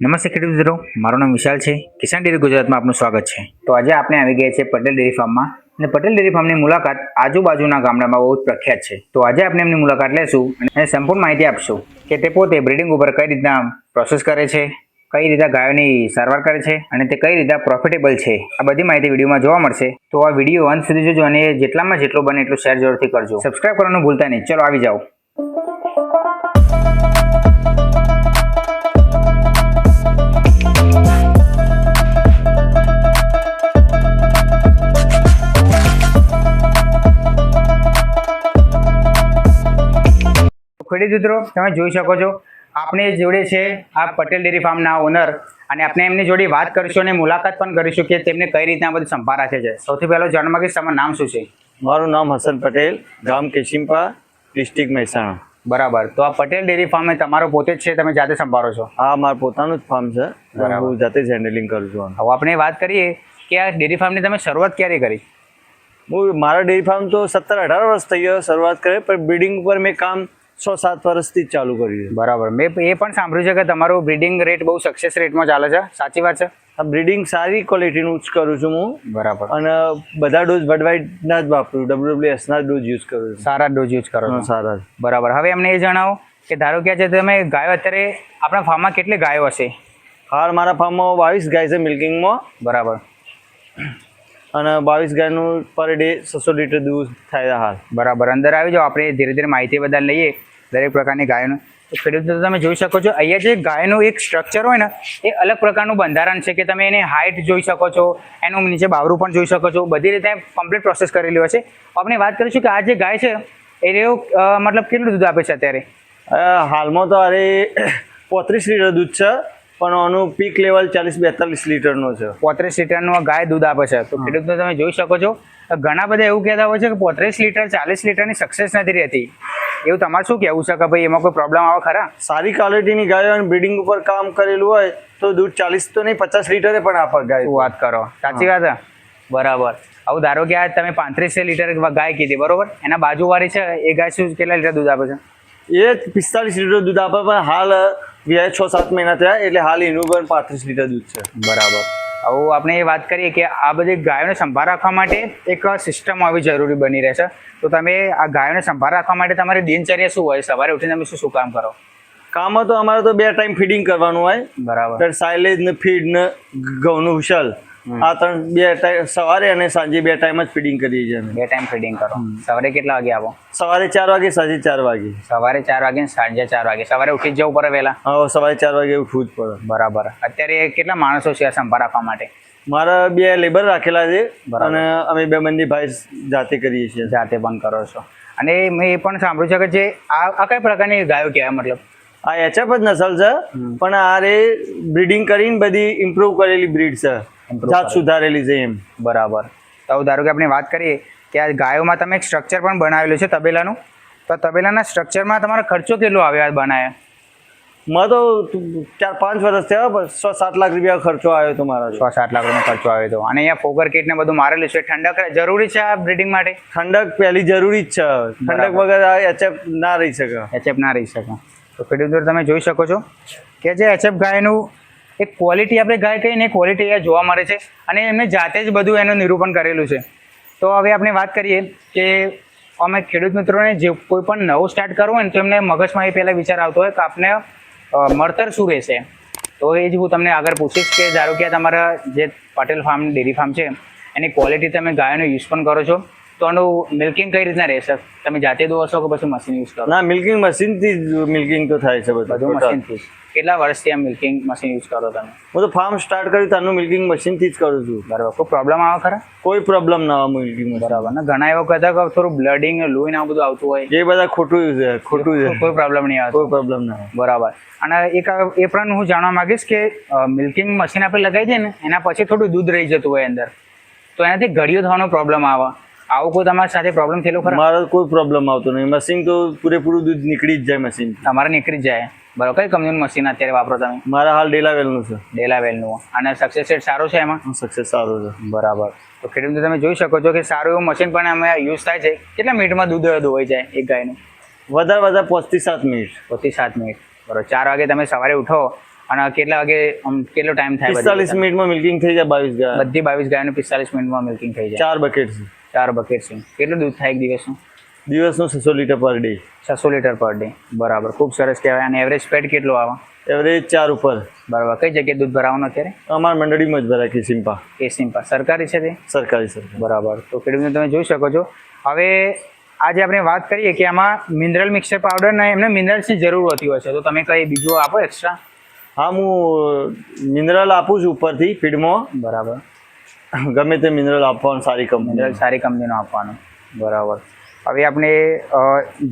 નમસ્તે ખેડૂત મિત્રો, મારું નામ વિશાલ છે. કિસાન ડેરી ગુજરાતમાં આપનું સ્વાગત છે. તો આજે આપણે આવી ગયા છે પટેલ ડેરી ફાર્મમાં. અને પટેલ ડેરી ફાર્મની મુલાકાત આજુબાજુના ગામડામાં બહુ જ પ્રખ્યાત છે. તો આજે આપણે એમની મુલાકાત લેશું અને સંપૂર્ણ માહિતી આપશું કે તે પોતે બ્રિડિંગ ઉપર કઈ રીતના પ્રોસેસ કરે છે, કઈ રીતે ગાયોની સારવાર કરે છે અને તે કઈ રીતે પ્રોફિટેબલ છે. આ બધી માહિતી વિડીયોમાં જોવા મળશે. તો આ વીડિયો અંત સુધી જોજો અને જેટલામાં જેટલો બને એટલું શેર જરૂરથી કરજો. સબસ્ક્રાઇબ કરવાનું ભૂલતા નહીં. ચલો, આવી જાઓ. ખેડૂત મિત્રો તમે જોઈ શકો છો આપણી જોડે છે આ પટેલ ડેરી ફાર્મના ઓનર અને આપણે એમની જોડે વાત કરીશું અને મુલાકાત પણ કરીશું કે તેમને કઈ રીતના બધું સંભાળ રાખે છે. સૌથી પહેલો જાણવા કે તમારું નામ શું છે? મારું નામ હસન પટેલ ગામ કેશિમ્પા ડિસ્ટ્રિક્ટ મહેસાણા. બરાબર. તો આ પટેલ ડેરી ફાર્મ તમારો પોતે જ છે તમે જાતે સંભાળો છો? હા મારું પોતાનું જ ફાર્મ છે. બરાબર. હું જાતે જ હેન્ડલિંગ કરું છું હવે આપણે વાત કરીએ કે આ ડેરી ફાર્મની તમે શરૂઆત ક્યારે કરી? હું મારા ડેરી ફાર્મ તો સત્તર અઢાર વર્ષ થઈ ગયો શરૂઆત કરે પણ બિલ્ડિંગ ઉપર મેં કામ છ સાત વર્ષથી જ ચાલુ કર્યું છે. બરાબર. મેં એ પણ સાંભળ્યું છે કે તમારું બ્રીડિંગ રેટ બહુ સક્સેસ રેટમાં ચાલે છે. સાચી વાત છે? બ્રિડિંગ સારી ક્વોલિટીનું જ કરું છું હું. બરાબર. અને બધા ડોઝ વડવાઇડના જ વાપરું. ડબલ્યુડબ્લ્યુએસના જ ડોઝ યુઝ કરું છું. સારા ડોઝ યુઝ કરો છો. સારા બરાબર. હવે અમને એ જણાવો કે ધારો કે આજે તમે ગાયો અત્યારે આપણા ફાર્મમાં કેટલી ગાયો હશે? હાલ મારા ફાર્મમાં બાવીસ ગાય છે મિલ્કિંગમાં બરાબર. અને બાવીસ ગાયનું પર ડે છસો લીટર દૂધ થાય હાલ. બરાબર. અંદર આવી જાઓ. આપણે ધીરે ધીરે માહિતી બધા લઈએ. દરેક પ્રકારની ગાયોનું તો ખેડૂત તમે જોઈ શકો છો અહીંયા જે ગાયનું એક સ્ટ્રક્ચર હોય ને એ અલગ પ્રકારનું બંધારણ છે કે તમે એને હાઇટ જોઈ શકો છો એનું નીચે બાવરું પણ જોઈ શકો છો બધી રીતે કમ્પ્લીટ પ્રોસેસ કરેલી હોય છે. આપણે વાત કરીશું કે આ જે ગાય છે એ મતલબ કેટલું દૂધ આપે છે અત્યારે? હાલમાં તો અરે પોત્રીસ લીટર દૂધ છે પણ આનું પીક લેવલ ચાલીસ બેતાલીસ લીટરનો છે. પોત્રીસ લીટરનું આ ગાય દૂધ આપે છે. તો ખેડૂતો તમે જોઈ શકો છો ઘણા બધા એવું કહેતા હોય છે કે પોત્રીસ લીટર ચાલીસ લીટરની સક્સેસ નથી રહેતી. એવું તમારે શું કહેવું છે કે ભાઈ એમાં કોઈ પ્રોબ્લેમ આવે ખરા? સારી ક્વોલિટીની ગાયો અને બ્રિડિંગ ઉપર કામ કરેલું હોય તો દૂધ ચાલીસ તો નહીં પચાસ લીટરે પણ આપે ગાય. વાત કરો? સાચી વાત છે? બરાબર. આવું ધારો કે આ તમે પાંત્રીસ લીટર ગાય કીધી બરોબર? એના બાજુવાળી છે એ ગાય શું કેટલા લીટર દૂધ આપે છે? એ પિસ્તાલીસ લીટર દૂધ આપે પણ હાલ વ્યાય છ સાત મહિના થયા એટલે હાલ એનું પણ પાંત્રીસ લીટર દૂધ છે. બરાબર. હવે આપણે એ વાત કરીએ કે આ બધી ગાયોને સંભાળ રાખવા માટે એક સિસ્ટમ આવી જરૂરી બની રહેશે. તો તમે આ ગાયોને સંભાળ રાખવા માટે તમારી દિનચર્યા શું હોય? સવારે ઉઠીને તમે શું શું કામ કરો? કામ તો અમારે તો બે ટાઈમ ફીડિંગ કરવાનું હોય. બરાબર. સાયલેજ ને ફીડ ને ઘઉંનું ઉછલ આ ત્રણ બે ટાઈમ સવારે અને સાંજે બે ટાઈમ જ ફીડિંગ કરીએ છીએ અમે. બે ટાઈમ ફીડિંગ કરો. સવારે કેટલા વાગે આવો? સવારે ચાર વાગે સાંજે ચાર વાગે. સવારે ચાર વાગે ને સાંજે ચાર વાગે. સવારે ઉઠી જ જવું પડે વહેલા? હા સવારે ચાર વાગે ઉઠવું જ પડે. બરાબર. અત્યારે કેટલા માણસો છે આ સંભાળ આપવા માટે? મારા બે લેબર રાખેલા છે અને અમે બે બંને ભાઈ જાતે કરીએ છીએ. જાતે પણ કરો છો. અને મેં એ પણ સાંભળ્યું છે કે જે આ આ કઈ પ્રકારની ગાયો કહેવાય મતલબ? આ એચએફ જ નસલ છે પણ આ રે બ્રીડિંગ કરીને બધી ઇમ્પ્રુવ કરેલી બ્રીડ છે. જાત. સુધારેલી છે એમ. બરાબર. તો ધારો કે આપણે વાત કરીએ કે આ ગાયોમાં તમે એક સ્ટ્રક્ચર પણ બનાવેલું છે તબેલાનું. તો તબેલાના સ્ટ્રક્ચરમાં તમારો ખર્ચો કેટલો આવ્યો આ બનાવ્યા માં તો ચાર પાંચ વર્ષ થયા છ સાત લાખ રૂપિયા ખર્ચો આવ્યો તો મારા. છ સાત લાખ રૂપિયા ખર્ચો આવ્યો હતો અને અહીંયા ફોગર કીટ ને બધું મારેલું છે. ઠંડક જરૂરી છે આ બ્રિડિંગ માટે? ઠંડક પહેલી જરૂરી જ છે. ઠંડક વગર એચએફ ના રહી શકે. એચએફ ના રહી શકે. તો ખેડૂતો તમે જોઈ શકો છો કે જે એચએફ ગાયનું એક ક્વોલિટી આપણે ગાય કહીને ક્વોલિટી અહીંયા જોવા મળે છે અને એમને જાતે જ બધું એનું નિરૂપણ કરેલું છે. તો હવે આપણે વાત કરીએ કે અમે ખેડૂત મિત્રોને જે કોઈ પણ નવું સ્ટાર્ટ કરવું હોય ને તો એમને મગજમાં એ પહેલાં વિચાર આવતો હોય કે આપણે મળતર શું રહેશે? તો એ જ હું તમને આગળ પૂછીશ કે ધારો કે તમારા જે પટેલ ફાર્મ ડેરી ફાર્મ છે એની ક્વોલિટી તમે ગાયનો યુઝ પણ કરો છો તો આનું મિલ્કિંગ કઈ રીતના રહેશે? તમે જાતે દોવો છો કે પછી મશીન યુઝ કરો? ના મિલ્કિંગ મશીનથી જ મિલ્કિંગ તો થાય છે બધું મશીનથી. કેટલા વર્ષથી આ મિલ્કિંગ મશીન યુઝ કરો તમે? હું તો ફાર્મ સ્ટાર્ટ કર્યું ત્યાંનું મિલ્કિંગ મશીનથી જ કરું છું. બરાબર. કોઈ પ્રોબ્લેમ આવે ખરા? કોઈ પ્રોબ્લેમ ના આવે મિલ્કિંગ બરાબર. ને ઘણા એવા કહેતા કે થોડું બ્લડિંગ લોહી ને બધું આવતું હોય. એ બધા ખોટું છે ખોટું છે. કોઈ પ્રોબ્લેમ નહીં આવે. કોઈ પ્રોબ્લેમ ના બરાબર. અને એક એ પણ હું જાણવા માંગીશ કે મિલ્કિંગ મશીન આપણે લગાવી દઈએ ને એના પછી થોડું દૂધ રહી જતું હોય અંદર. તો એનાથી ઘડીઓ થવાનો પ્રોબ્લેમ આવે. આવું કોઈ તમારી સાથે પ્રોબ્લેમ થયેલો ખરા? મારો કોઈ પ્રોબ્લેમ આવતો નહીં. મશીન તો પૂરેપૂરું દૂધ નીકળી જ જાય મશીન તમારે નીકળી જ જાય. બરાબર. કઈ કંપનીનું મશીન અત્યારે વાપરો તમે? મારા હાલ ડેલાવેલનું છે. ડેલાવેલનું અને સક્સેસ રેટ સારો છે એમાં? સક્સેસ સારો છે. બરાબર. તો ખેડૂત તમે જોઈ શકો છો કે સારું એવું મશીન પણ અમે યુઝ થાય છે. કેટલા મિનિટમાં દૂધ દોવાઈ જાય એક ગાયનું? વધારે વધારે પાંચથી સાત મિનિટ. પોતી સાત મિનિટ. બરાબર. ચાર વાગે તમે સવારે ઉઠો અને કેટલા વાગે કેટલો ટાઈમ થાય? પિસ્તાલીસ મિનિટમાં મિલ્કિંગ થઈ જાય બાવીસ ગાય. બધી બાવીસ ગાયનું પિસ્તાલીસ મિનિટમાં મિલ્કિંગ થઈ જાય. ચાર બકેટ ચાર બકેટ છે. કેટલું દૂધ થાય એક દિવસનું? દિવસનું છસો લીટર પર ડે છસો લીટર પર ડે બરાબર. ખૂબ સરસ કહેવાય. અને એવરેજ પેટ કેટલો આવે? એવરેજ ચાર ઉપર. બરાબર. કઈ જગ્યાએ દૂધ ભરાવાનું અત્યારે? અમારા મંડળીમાં જ ભરાય સિમ્પા એ સિમ્પા. સરકારી છે તે? સરકારી સર બરાબર. તો ખેડૂતને તમે જોઈ શકો છો. હવે આજે આપણે વાત કરીએ કે આમાં મિનરલ મિક્સર પાવડર ને એમને મિનરલ્સની જરૂર હોતી હોય છે. તો તમે કઈ બીજું આપો એક્સ્ટ્રા હા હું મિનરલ આપું છું ઉપરથી ફીડમાં. બરાબર. ગમે તે મિનરલ આપવાનું સારી કંપની મિનરલ સારી કંપનીનો આપવાનો. બરાબર. હવે આપણે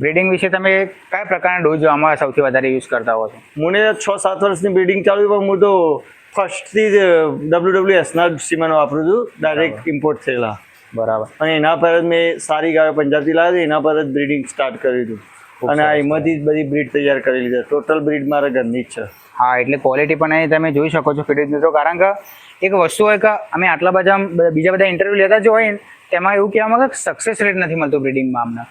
બ્રીડિંગ વિશે તમે કયા પ્રકારના ડોઝ આમાં સૌથી વધારે યુઝ કરતા હો છો? મને છ સાત વર્ષની બ્રિડિંગ ચાલુ પણ હું તો ફર્સ્ટથી જ ડબલ્યુ ડબલ્યુ એસના સીમાનો વાપરું છું. ડાયરેક્ટ ઇમ્પોર્ટ થયેલા. બરાબર. અને એના પર જ મેં સારી ગાયો પંજાબથી લાવી એના પર જ બ્રિડિંગ સ્ટાર્ટ કર્યું હતું. અને આ એમાંથી જ બધી બ્રીડ તૈયાર કરેલી છે. ટોટલ બ્રીડ મારા ઘરની જ છે. હા એટલે ક્વોલિટી પણ અહીં તમે જોઈ શકો છો ખેડૂત મિત્રો કારણ કે એક વસ્તુ હોય કે અમે આટલા બધા બીજા બધા ઇન્ટરવ્યૂ લેતા જ હોય તેમાં એવું કહેવામાં કે સક્સેસ રેટ નથી મળતો બ્રિડિંગમાં અમને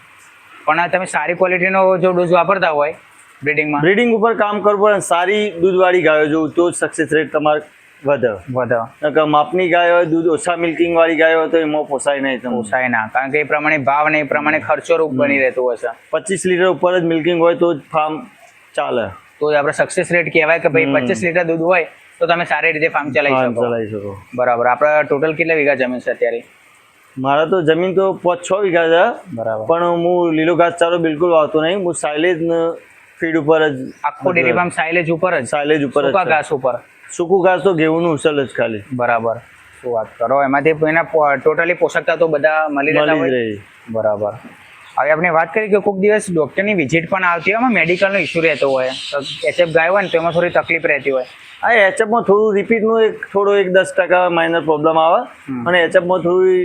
પણ આ તમે સારી ક્વોલિટીનો જો ડોઝ વાપરતા હોય બ્રિડિંગમાં બ્રિડિંગ ઉપર કામ કરવું પડે સારી દૂધવાળી ગાયો જોવું તો જ સક્સેસ રેટ તમારે વધે. વધે. માપની ગાય હોય દૂધ ઓછા મિલ્કિંગ વાળી ગાય હોય તો એમાં પોસાય નહીં પોસાય ના કારણ કે એ પ્રમાણે ભાવ ને એ પ્રમાણે ખર્ચો રૂપ બની રહેતું હશે. પચીસ લીટર ઉપર જ મિલ્કિંગ હોય તો જ ફાર્મ ચાલે. તો આપણે સક્સેસ રેટ કહેવાય કે ભાઈ પચીસ લીટર દૂધ હોય તો તમે સારી રીતે ફાર્મ ચલાવી શકો. ચલાવી શકો. બરાબર આપણે ટોટલ કેટલા વીઘા જમીન છે અત્યારે? મારા તો જમીન તો પાંચ છ વીઘા છે બરાબર. પણ હું લીલો ઘાસચારો બિલકુલ વાવતો નહીં. હું સાયલેજ ફીડ ઉપર જ આખો ડેરી ફાર્મ સાયલેજ ઉપર જ? સાયલેજ ઉપર સૂકા ઘાસ ઉપર? સૂકું ઘાસ તો ઘેવુંનું ઉછલ જ ખાલી. બરાબર. શું વાત કરો? એમાંથી એના ટોટલી પોષક તત્વો બધા મળી રહેતા હોય? બરાબર. હવે આપણે વાત કરી કે કોઈક દિવસ ડૉક્ટરની વિઝિટ પણ આવતી હોય એમાં મેડિકલનો ઇસ્યુ રહેતો હોય. તો એચએફ ગાય હોય ને તો એમાં થોડી તકલીફ રહેતી હોય. આ એચએફમાં થોડું રિપીટનું એક થોડો એક દસ ટકા માઇનર પ્રોબ્લેમ આવે. અને એચએફમાં થોડી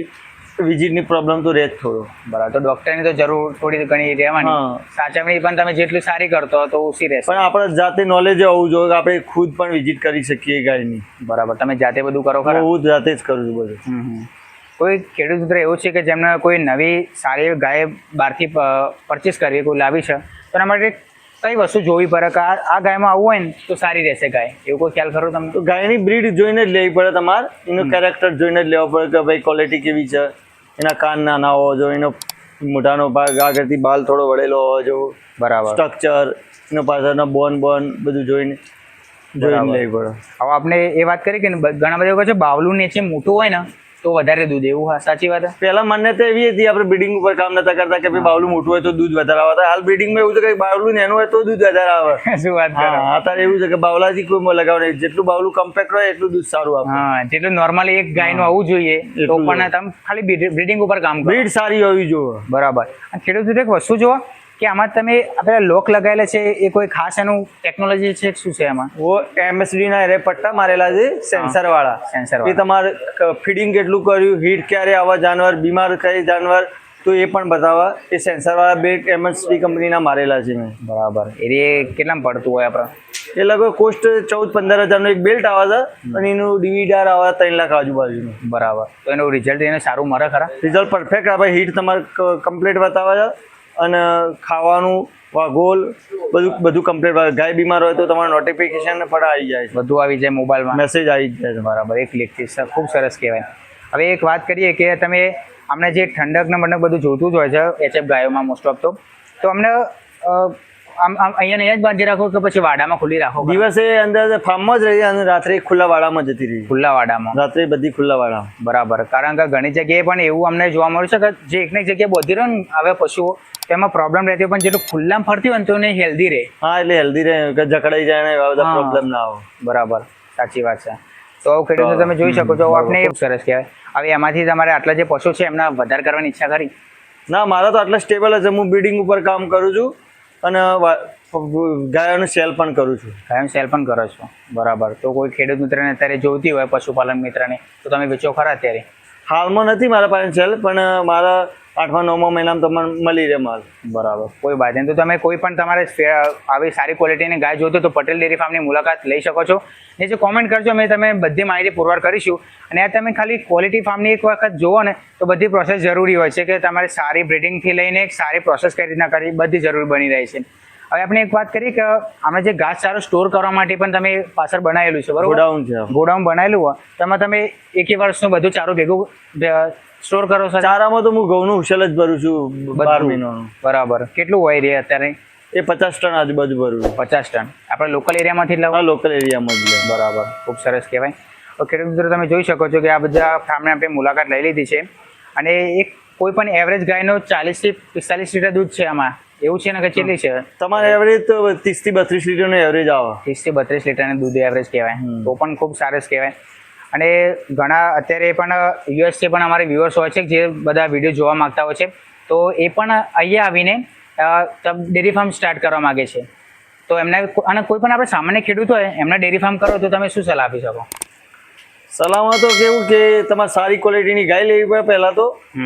વિઝિટની પ્રોબ્લેમ તો રહે જ થોડો. બરાબર તો ડોક્ટરની તો જરૂર થોડી ઘણી રહેવાની. સાચવણી પણ તમે જેટલી સારી કરતો તો ઓછી રહેશે. પણ આપણે જાતે નોલેજ હોવું જોઈએ કે આપણે ખુદ પણ વિઝિટ કરી શકીએ ગાયની. બરાબર તમે જાતે બધું કરો ખરા? હું જાતે જ કરું છું બધું. કોઈ ખેડૂત મિત્ર એવું છે કે જેમને કોઈ નવી સારી ગાય બહારથી પરચેસ કરવી કોઈ લાવી છે તો એના માટે કઈ વસ્તુ જોવી પડે? કે આ ગાયમાં આવવું હોય ને તો સારી રહેશે ગાય. એવું કોઈ ખ્યાલ ખરો તમને? તો ગાયની બ્રીડ જોઈને જ લેવી પડે તમારે. એનું કેરેક્ટર જોઈને જ લેવો પડે કે ભાઈ ક્વોલિટી કેવી છે? એના કાન ના હોવા જોઈએ એનો મોઢાનો ભાગ આગળથી બાલ થોડો વળેલો હોવો જોઈએ. બરાબર. સ્ટ્રક્ચર એનો પાછળનો બોન બોન બધું જોઈને જોઈને લેવી પડે. હવે આપણે એ વાત કરી કે ઘણા બધા કહે છે બાવલું નીચે મોટું હોય ને તો વધારે દૂધ એવું હા સાચી વાત? પહેલા માન્યતા એવી હતી આપણે બ્રીડિંગ ઉપર કામ નતા કરતા કે ભાઈ બાવલું મોટું હોય તો દૂધ વધારે આવે. હાલ બ્રીડિંગમાં એવું છે કે બાવલું નેનું હોય તો દૂધ વધારે આવે. શું વાત કરો? અત્યારે એવું છે કે બાવલાથી કોઈ લગાવ નહીં. જેટલું બાવલું કમ્પેક્ટ હોય એટલું દૂધ સારું આવે હા જેટલું નોર્મલી એક ગાયનું આવવું જોઈએ તો પણ તમે ખાલી બ્રીડિંગ ઉપર કામ બ્રીડ સારી હોવી જોઈએ. બરાબર. ખેડૂત એક વસ્તુ જુઓ. કે આમાં તમે આપણે લોક લગાવેલા છે એ કોઈ ખાસ એનું ટેકનોલોજી છે શું છે એમાં વો એમએસડી ના એરે પટ્ટા મારેલા છે સેન્સર વાળા. સેન્સર એ તમારે ફીડિંગ કેટલું કર્યું હીટ ક્યારે આવા જાનવર બીમાર કઈ જાનવર તો એ પણ બતાવવા. એ સેન્સર વાળા બે એમએસડી કંપનીના મારેલા છે મેં. બરાબર. એ કેટલામાં પડતું હોય આપણે એ લગભગ કોસ્ટ ચૌદ પંદર હજારનો એક બેલ્ટ આવે છે અને એનું ડીવીડાર આવે ત્રણ લાખ આજુબાજુનું. બરાબર. તો એનું રિઝલ્ટ એને સારું મળે ખરા? રિઝલ્ટ પરફેક્ટ આવે હીટ તમારે કમ્પ્લીટ બતાવે છે અને ખાવાનું વાગોલ બધું બધું કમ્પ્લીટ ગાય બીમાર હોય તો તમારે નોટિફિકેશન પણ આવી જાય બધું આવી જાય મોબાઈલમાં. મેસેજ આવી જાય બરાબર. એક ક્લિકથી ખૂબ સરસ કહેવાય. હવે એક વાત કરીએ કે તમે અમને જે ઠંડક ને મને બધું જોતું જ હોય છે એચએફ ગાયોમાં મોસ્ટ ઓફ તો. તો અમને આમ આમ અહીંયા અહીંયા જ બાંધી રાખો કે પછી વાડામાં ખુલ્લી રાખો દિવસે અંદર ફાર્મમાં જ રહી અને રાત્રે ખુલ્લા વાડામાં જતી રહી. ખુલ્લા વાડામાં. રાત્રે બધી ખુલ્લા વાડા બરાબર. કારણ કે ઘણી જગ્યાએ પણ એવું અમને જોવા મળ્યું છે કે જે એકને એક જગ્યાએ બોધી રહ્યો ને હવે પશુઓ તેમાં પ્રોબ્લેમ રહેતી પણ જેટલું ખુલ્લામાં ફરતી હોય ને તો એને હેલ્ધી રહે. હા એટલે હેલ્ધી રહે. કે જકડાઈ જાય ને એવા બધા પ્રોબ્લેમ ના આવે બરાબર. સાચી વાત છે. તો ખેડૂતો તમે જોઈ શકો છો. આપને સરસ કહેવાય. હવે એમાંથી તમારે આટલા જે પશુ છે એમના વધારે કરવાની ઈચ્છા કરી ના મારા તો આટલા સ્ટેબલ જ છે. હું બિલ્ડિંગ ઉપર કામ કરું છું. અને ગાયોનું સેલ પણ કરું છું. કાયમ સેલ પણ કરો છો. બરાબર. તો કોઈ ખેડૂત મિત્રને અત્યારે જોઈતી હોય પશુપાલન મિત્રને તો તમે વેચો ખરા અત્યારે? હાલમાં નથી મારા પાસે સેલ પણ મારા આઠમા નવમા મહિનામાં તમને મળી રહે માલ. બરાબર. કોઈ વાત નહીં. તો તમે કોઈ પણ તમારે આવી સારી ક્વોલિટીની ગાય જોતો તો પટેલ ડેરી ફાર્મની મુલાકાત લઈ શકો છો. ને જે કોમેન્ટ કરજો. મેં તમે બધી માહિતી પુરવાર કરીશું. અને આ તમે ખાલી ક્વોલિટી ફાર્મની એક વખત જુઓ ને તો બધી પ્રોસેસ જરૂરી હોય છે કે તમારે સારી બ્રિડિંગથી લઈને એક સારી પ્રોસેસ કઈ રીતના કરવી બધી જરૂરી બની રહી છે. હવે આપણે એક વાત કરીએ કે આમાં જે ઘાસચારો સ્ટોર કરવા માટે પણ તમે પાછળ બનાવેલું છે બરોબર? ગોડાઉન છે. ગોડાઉન બનાવેલું હોય. તેમાં તમે એકે વર્ષનું બધું ચારું ભેગું સ્ટોર કરો છો ચારામાં તો હું ઘઉંનું ઉછેલ જ ભરું છું બાર? મહિનાનું. બરાબર. કેટલું હોય રહે અત્યારે? એ પચાસ ટન આજુબાજુ ભરું છું. પચાસ ટન. આપણે લોકલ એરિયામાંથી લાવો? લોકલ એરિયામાં જ લે. બરાબર. ખૂબ સરસ કહેવાય. તો ખેડૂત મિત્રો તમે જોઈ શકો છો કે આ બધા ફાર્મને આપણે મુલાકાત લઈ લીધી છે. અને એક કોઈ પણ એવરેજ ગાયનો ચાલીસથી પિસ્તાલીસ લીટર દૂધ છે આમાં. એવું છે ને કે કેટલી છે? તમારે એવરેજ તો ત્રીસથી બત્રીસ લીટરનો એવરેજ આવે. ત્રીસથી બત્રીસ લીટરનું દૂધ એવરેજ કહેવાય. તો પણ ખૂબ સરસ કહેવાય. અને ઘણા અત્યારે પણ યુએસથી પણ અમારે વ્યુઅર્સ હોય છે જે બધા વીડિયો જોવા માંગતા હોય છે. તો એ પણ અહીંયા આવીને ડેરી ફાર્મ સ્ટાર્ટ કરવા માગે છે. તો એમને અને કોઈ પણ આપણે સામાન્ય ખેડૂત હોય એમને ડેરી ફાર્મ કરો તો તમે શું સલાહ આપી શકો? સલાહમાં તો કેવું કે તમારે સારી ક્વોલિટીની ગાય લેવી પડે પહેલાં તો.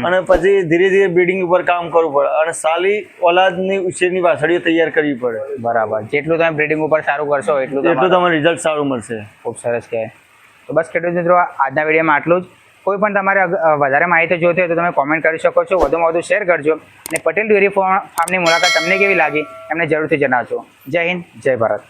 અને પછી ધીરે ધીરે બ્રીડિંગ ઉપર કામ કરવું પડે અને સારી ઓલાદની ઉછેરની વાછડીઓ તૈયાર કરવી પડે. બરાબર. જેટલું તમે બ્રીડિંગ ઉપર સારું કરશો એટલું એટલું તમારું તમને રિઝલ્ટ સારું મળશે. ખૂબ સરસ કહેવાય. તો બસ ખેડૂત મિત્રો, આજના વિડીયોમાં આટલું જ. કોઈ પણ તમારે વધારે માહિતી જોઈતી હોય તો તમે કોમેન્ટ કરી શકો છો. વધુમાં વધુ શેર કરજો. અને પટેલ ડેરી ફાર્મની મુલાકાત તમને કેવી લાગી, એમને જરૂરથી જણાવજો. જય હિન્દ, જય ભારત.